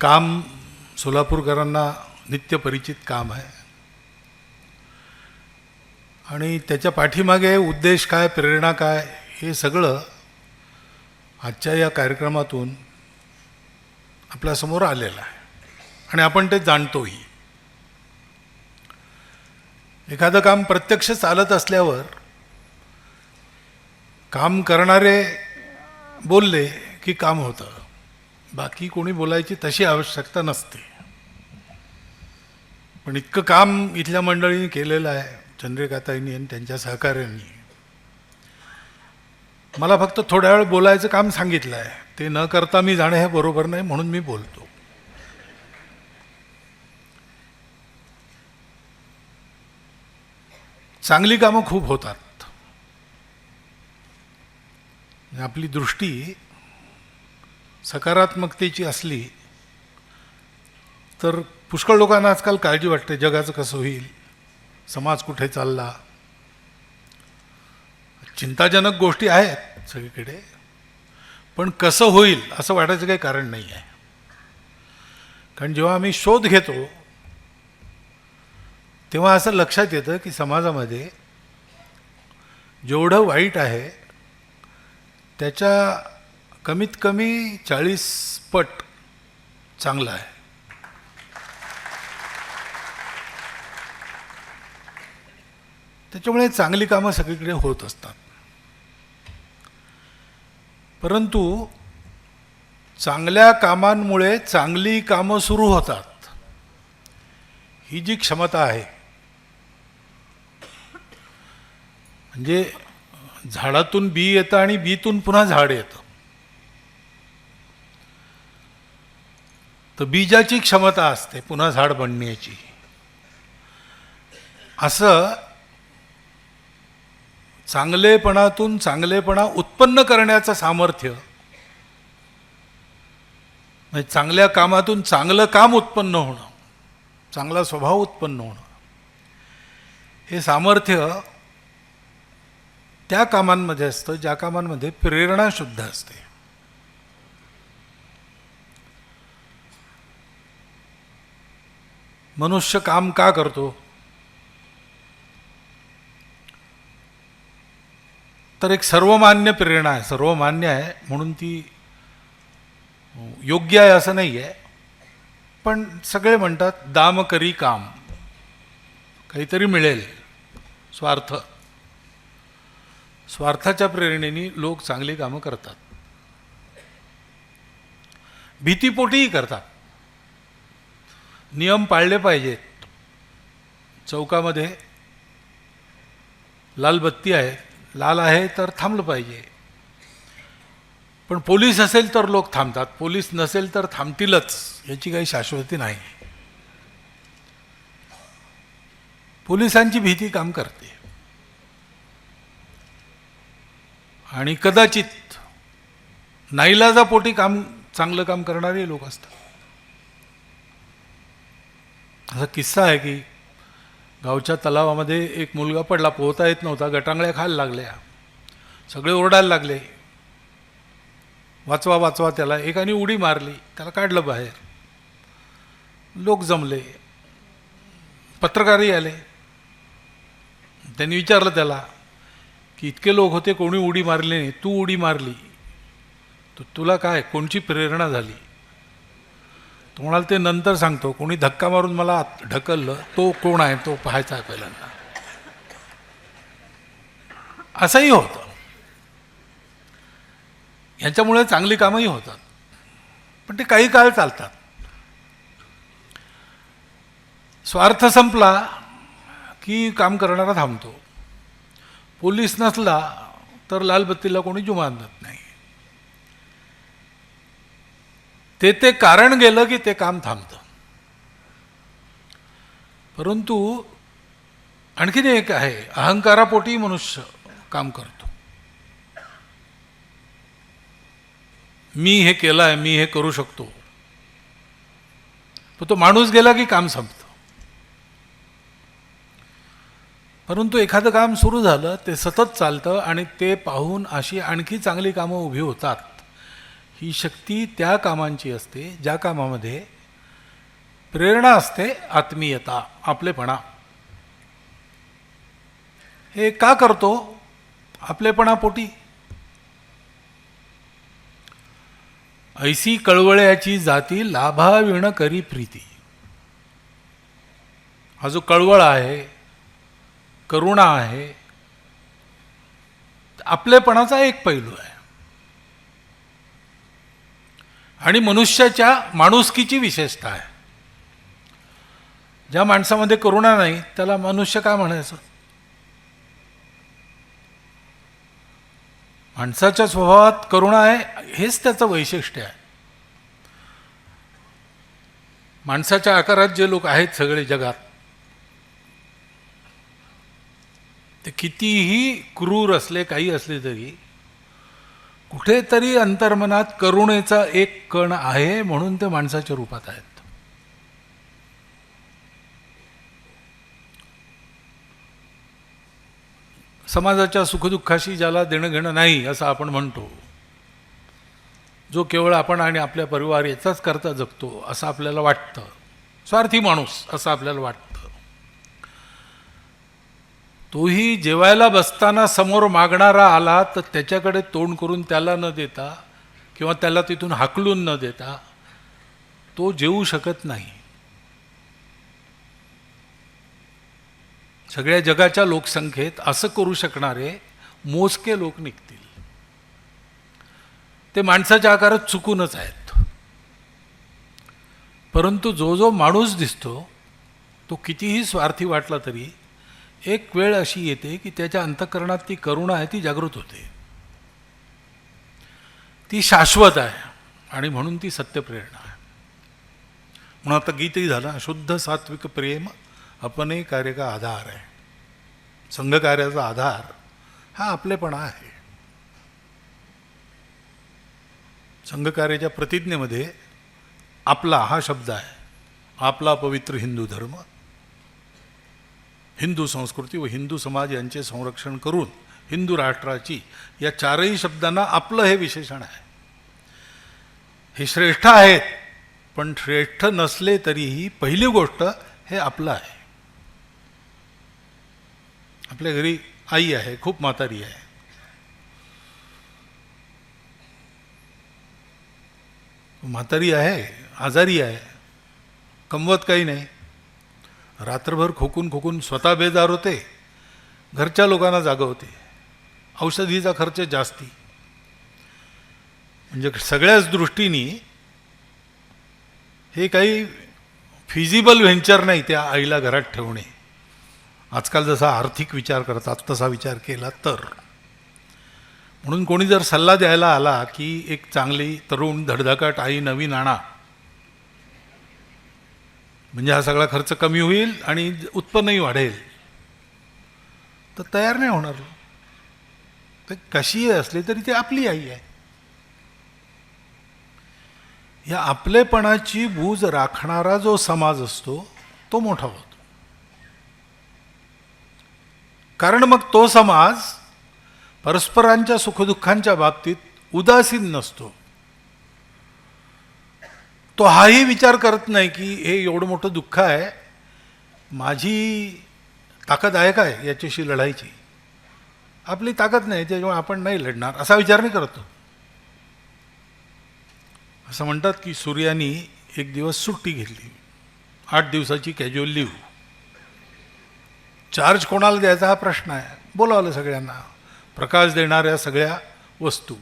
काम सोलापूरकरांना नित्य परिचित काम आहे. आणि त्याच्या पाठीमागे उद्देश काय प्रेरणा काय हे सगळं आजच्या या कार्यक्रमातून आपल्यासमोर आलेलं आहे. आणि आपण ते जाणतोही. एखादं काम प्रत्यक्ष चालत असल्यावर काम करणारे बोलले की काम होतं. बाकी कोणी बोलायची तशी आवश्यकता नसते. पण इतकं काम इथल्या मंडळींनी केलेलं आहे चंद्रिकाताईंनी आणि त्यांच्या सहकार्यांनी मला फक्त थोड्या वेळ बोलायचं काम सांगितलं आहे. ते न करता मी जाणं हे बरोबर नाही म्हणून मी बोलतो. चांगली कामं खूप होतात. आपली दृष्टी सकारात्मकतेची असली तर पुष्कळ लोकांना आजकाल काळजी वाटते जगाचं कसं होईल समाज कुठे चालला. चिंताजनक गोष्टी आहेत सगळीकडे पण कसं होईल असं वाटायचं काही कारण नाही आहे. कारण जेव्हा आम्ही शोध घेतो तेव्हा असं लक्षात येतं की समाजामध्ये जेवढं वाईट आहे त्याच्या कमीत कमी चाळीस पट चांगला आहे. त्याच्यामुळे चांगली कामं सगळीकडे होत असतात. परंतु चांगल्या कामांमुळे चांगली कामं सुरू होतात. ही जी क्षमता आहे म्हणजे झाडातून बी येतं आणि बीतून पुन्हा झाड येतं. तर बीजाची क्षमता असते पुन्हा झाड बनण्याची. असं चांगलेपणातून चांगलेपणा उत्पन्न करण्याचं सामर्थ्य. म्हणजे चांगल्या कामातून चांगलं काम उत्पन्न होणं चांगला स्वभाव उत्पन्न होणं. हे सामर्थ्य त्या कामांमध्ये असतं ज्या कामांमध्ये प्रेरणा शुद्ध असते. मनुष्य काम का करतो? तर एक सर्वमान्य प्रेरणा आहे सर्वमान्य आहे म्हणून ती योग्य आहे असं नाही आहे पण सगळे म्हणतात दाम करी काम. काहीतरी मिळेल. स्वार्थ. स्वार्थाच्या प्रेरणेने लोक चांगली कामं करतात. भीतीपोटीही करतात. नियम पाळले पाहिजेत. चौकामध्ये लाल बत्ती आहे. लाल आहे तर थांबलं पाहिजे. पण पोलीस असेल तर लोक थांबतात. पोलीस नसेल तर थांबतीलच याची काही शाश्वती नाही. पोलिसांची भीती काम करते. आणि कदाचित नाईलाजापोटी काम चांगलं काम करणारे लोक असतात. असा किस्सा आहे की गावच्या तलावामध्ये एक मुलगा पडला पोहता येत नव्हता गटांगळ्या खायला लागल्या. सगळे ओरडायला लागले. वाचवा वाचवा त्याला. एकाने उडी मारली. त्याला काढलं बाहेर. लोक जमले. पत्रकारही आले. त्यांनी विचारलं त्याला की इतके लोक होते कोणी उडी मारली नाही. तू उडी मारली. तर तुला काय? कोणची प्रेरणा झाली? तो म्हणाल ते नंतर सांगतो. कोणी धक्का मारून मला ढकललं तो कोण आहे तो पाहायचा पहिल्यांदा. असंही होतं. ह्याच्यामुळे चांगली कामंही होतात. पण ते काही काळ चालतात. स्वार्थ संपला की काम करणारा थांबतो. पोलीस नसला तर लालबत्तीला कोणी जुमानत नाही. ते ते कारण गेलं की ते काम थांबतं. परंतु आणखीन एक आहे अहंकारापोटी मनुष्य काम करतो. मी हे केलं आहे मी हे करू शकतो. पण तो माणूस गेला की काम संपतं. परंतु एखादं काम सुरू झालं ते सतत चालतं आणि ते पाहून अशी आणखी चांगली कामं उभी होतात. ही शक्ती त्या कामांची असते ज्या कामामध्ये प्रेरणा असते आत्मीयता आपलेपणा. हे का करतो? आपलेपणापोटी. ऐसी कळवळ्याची जाती लाभाविण करी प्रीती. हा जो कळवळ आहे करुणा आहे आपलेपणाचा एक पैलू आहे. आणि मनुष्याच्या माणुसकीची विशेषता आहे. ज्या माणसामध्ये करुणा नाही त्याला मनुष्य काय म्हणायचं? माणसाच्या स्वभावात करुणा आहे हेच त्याचं वैशिष्ट्य आहे. माणसाच्या आकारात जे लोक आहेत सगळे जगात ते कितीही क्रूर असले काही असले तरी कुठेतरी अंतर्मनात करुणेचा एक कण आहे म्हणून ते माणसाच्या रूपात आहेत. समाजाच्या सुखदुःखाशी ज्याला देणं घेणं नाही असं आपण म्हणतो जो केवळ आपण आणि आपल्या परिवार याचाच करता जगतो असं आपल्याला वाटतं. स्वार्थी माणूस असं आपल्याला वाटतं. तोही जेवायला बसताना समोर मागणारा आला तर त्याच्याकडे तोंड करून त्याला न देता किंवा त्याला तिथून हाकलून न देता तो जेवू शकत नाही. सगळ्या जगाच्या लोकसंख्येत असं करू शकणारे मोजके लोक निघतील. ते माणसाच्या आकारात चुकूनच आहेत. परंतु जो जो माणूस दिसतो तो कितीही स्वार्थी वाटला तरी एक वेळ अशी येते की त्याच्या अंतकरणात ती करुणा आहे ती जागृत होते. ती शाश्वत आहे आणि म्हणून ती सत्यप्रेरणा आहे. म्हणून आता गीतही झालं शुद्ध सात्विक प्रेम अपने कार्य का आधार आहे. संघकार्याचा आधार हा आपलेपणा आहे. संघकार्याच्या प्रतिज्ञेमध्ये आपला हा शब्द आहे आपला पवित्र हिंदू धर्म हिंदू संस्कृती व हिंदू समाज यांचे संरक्षण करून हिंदू राष्ट्राची या चारही शब्दांना आपलं हे विशेषण आहे. हे श्रेष्ठ आहेत पण श्रेष्ठ नसले तरीही पहिली गोष्ट हे आपलं आहे. आपल्या घरी आई आहे खूप म्हातारी आहे. म्हातारी आहे आजारी आहे कमवत काही नाही. रात्रभर खोकून खोकून स्वतः बेजार होते. घरच्या लोकांना जागवते औषधीचा खर्च जास्ती. म्हणजे सगळ्याच दृष्टीने हे काही फिजिबल व्हेंचर नाही त्या आईला घरात ठेवणे. आजकाल जसा आर्थिक विचार करतात तसा विचार केला तर. म्हणून कोणी जर सल्ला द्यायला आला की एक चांगली तरुण धडधकाट आई नवीन आणा. म्हणजे हा सगळा खर्च कमी होईल आणि उत्पन्नही वाढेल. तर तयार नाही होणार. तर कशी असली तरी ती आपली आई आहे. या आपलेपणाची बूज राखणारा जो समाज असतो तो मोठा होतो. कारण मग तो समाज परस्परांच्या सुखदुःखांच्या बाबतीत उदासीन नसतो. तो हाही विचार करत नाही की हे एवढं मोठं दुःख आहे. माझी ताकद आहे काय याच्याशी लढायची? आपली ताकद नाही त्याच्यामुळे आपण नाही लढणार असा विचार नाही करतो. असं म्हणतात की सूर्यानी एक दिवस सुट्टी घेतली. आठ दिवसाची कॅज्युअल लिव्ह चार्ज कोणाला द्यायचा हा प्रश्न आहे. बोलावलं सगळ्यांना. प्रकाश देणाऱ्या सगळ्या वस्तू.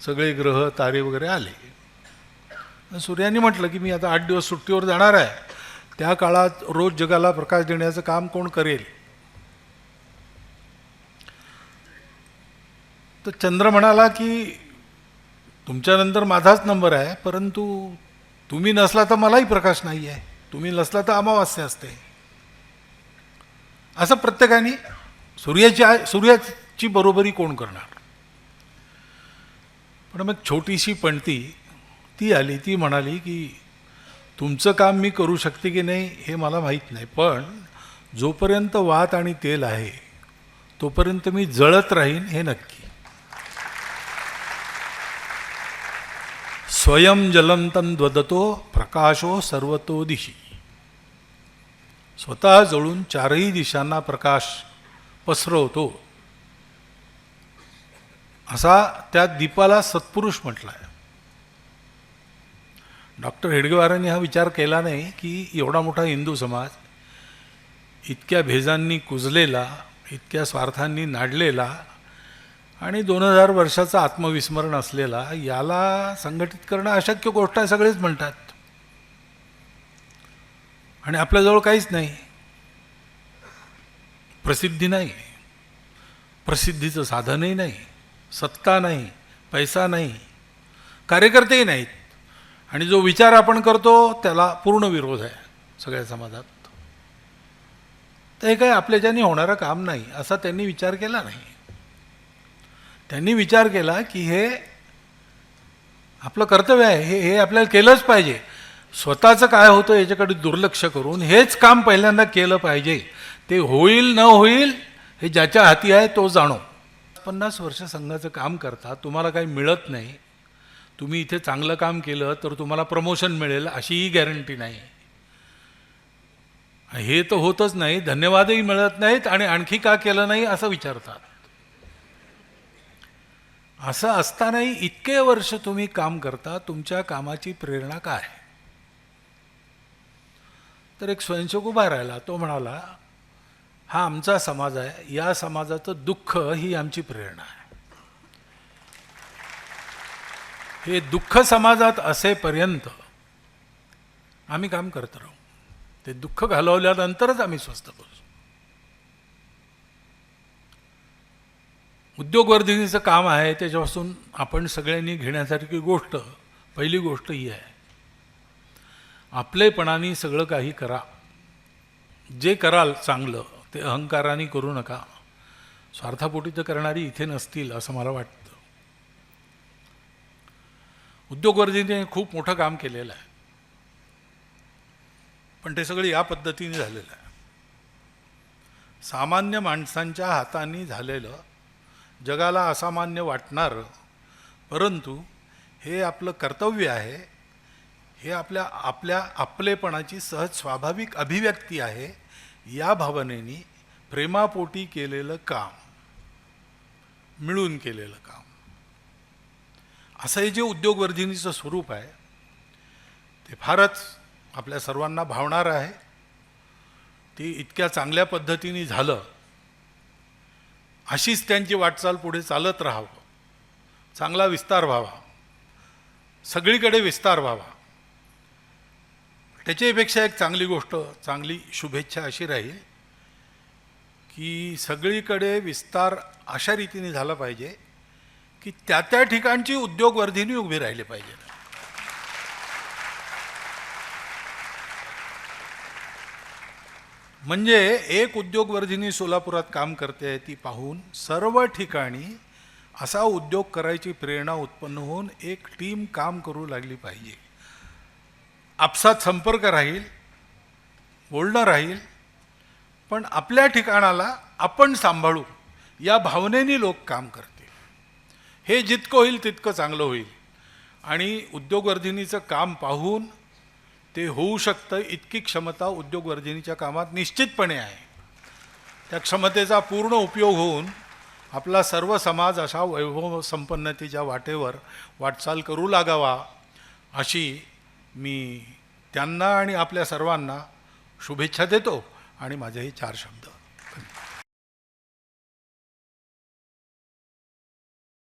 सगळे ग्रह तारे वगैरे आले. सूर्याने म्हटलं की मी आता आठ दिवस सुट्टीवर जाणार आहे. त्या काळात रोज जगाला प्रकाश देण्याचं काम कोण करेल? तर चंद्र म्हणाला की तुमच्यानंतर माझाच नंबर आहे परंतु तुम्ही नसला तर मलाही प्रकाश नाही आहे तुम्ही नसला तर अमावास्या असते. असं प्रत्येकाने सूर्याची सूर्याची बरोबरी कोण करणार? पण मग छोटीशी पणती ती आली ती म्हणाली की तुमचं काम मी करू शकते की नाही हे मला माहीत नाही पण जोपर्यंत वात आणि तेल आहे तोपर्यंत मी जळत राहीन हे नक्की. स्वयं जलंतन द्वदतो प्रकाशो सर्वतो दिशी. स्वतः जळून चारही दिशांना प्रकाश पसरवतो. असा त्या दीपाला सत्पुरुष म्हटला आहे डॉक्टर हेडगेवारांनी हा विचार केला नाही की एवढा मोठा हिंदू समाज इतक्या भेजांनी कुजलेला इतक्या स्वार्थांनी नाडलेला आणि दोन हजार वर्षाचं आत्मविस्मरण असलेला याला संघटित करणं अशक्य गोष्ट आहे सगळेच म्हणतात. आणि आपल्याजवळ काहीच नाही. प्रसिद्धी नाही. प्रसिद्धीचं साधनही नाही. सत्ता नाही. पैसा नाही. कार्यकर्तेही नाहीत. आणि जो विचार आपण करतो त्याला पूर्ण विरोध आहे सगळ्या समाजात. तर हे काही आपल्याच्यानी होणारं काम नाही असा त्यांनी विचार केला नाही. त्यांनी विचार केला की हे आपलं कर्तव्य आहे हे हे आपल्याला केलंच पाहिजे. स्वतःचं काय होतं याच्याकडे दुर्लक्ष करून हेच काम पहिल्यांदा केलं पाहिजे. ते होईल न होईल हे ज्याच्या हाती आहे तो जाणो. पन्नास वर्ष संघाचं काम करता तुम्हाला काही मिळत नाही. तुम्ही इथे चांगलं काम केलं तर तुम्हाला प्रमोशन मिळेल अशीही गॅरंटी नाही. हे तर होतच नाही धन्यवादही मिळत नाहीत आणि आणखी का केलं नाही असं विचारतात. असं असतानाही इतके वर्ष तुम्ही काम करता तुमच्या कामाची प्रेरणा काय? तर एक स्वयंसेवक उभा राहिला तो म्हणाला हा आमचा समाज आहे या समाजाचं दुःख ही आमची प्रेरणा आहे. हे दुःख समाजात असेपर्यंत आम्ही काम करत राहू. ते दुःख घालवल्यानंतरच आम्ही स्वस्थ बसू उद्योगवर्धिनीचं काम आहे त्याच्यापासून आपण सगळ्यांनी घेण्यासारखी गोष्ट पहिली गोष्ट ही आहे. आपलेपणाने सगळं काही करा. जे कराल चांगलं ते अहंकाराने करू नका. स्वार्थापोटी तर करणारी इथे नसतील असं मला वाटतं. उद्योगवर्धीने खूप मोठं काम केलेलं आहे. पण ते सगळं या पद्धतीने झालेलं आहे. सामान्य माणसांच्या हाताने झालेलं जगाला असामान्य वाटणारं परंतु हे आपलं कर्तव्य आहे हे आपल्या आपल्या आपलेपणाची सहज स्वाभाविक अभिव्यक्ती आहे या भावनेने प्रेमापोटी केलेलं काम मिळून केलेलं काम. असं हे जे उद्योगवर्धिनीचं स्वरूप आहे ते फारच आपल्या सर्वांना भावणार आहे. ती इतक्या चांगल्या पद्धतीने झालं अशीच त्यांची वाटचाल पुढे चालत राहावं. चांगला विस्तार व्हावा. सगळीकडे विस्तार व्हावा. त्याच्यापेक्षा एक चांगली गोष्ट चांगली शुभेच्छा अशी राहील की सगळीकडे विस्तार अशा रीतीने झाला पाहिजे की त्या त्या ठिकाणची उद्योगवर्धिनी उभी राहिली पाहिजे. म्हणजे एक उद्योगवर्धिनी सोलापुरात काम करते आहे ती पाहून सर्व ठिकाणी असा उद्योग करायची प्रेरणा उत्पन्न होऊन एक टीम काम करू लागली पाहिजे. आपसात संपर्क राहील बोलणं राहील पण आपल्या ठिकाणाला आपण सांभाळू या भावनेने लोक काम करतात. हे जितकं होईल तितकं चांगलं होईल. आणि उद्योगवर्धिनीचं काम पाहून ते होऊ शकतं इतकी क्षमता उद्योगवर्धिनीच्या कामात निश्चितपणे आहे. त्या क्षमतेचा पूर्ण उपयोग होऊन आपला सर्व समाज अशा वैभव संपन्नतेच्या वाटेवर वाटचाल करू लागावा अशी मी त्यांना आणि आपल्या सर्वांना शुभेच्छा देतो आणि माझे हे चार शब्द.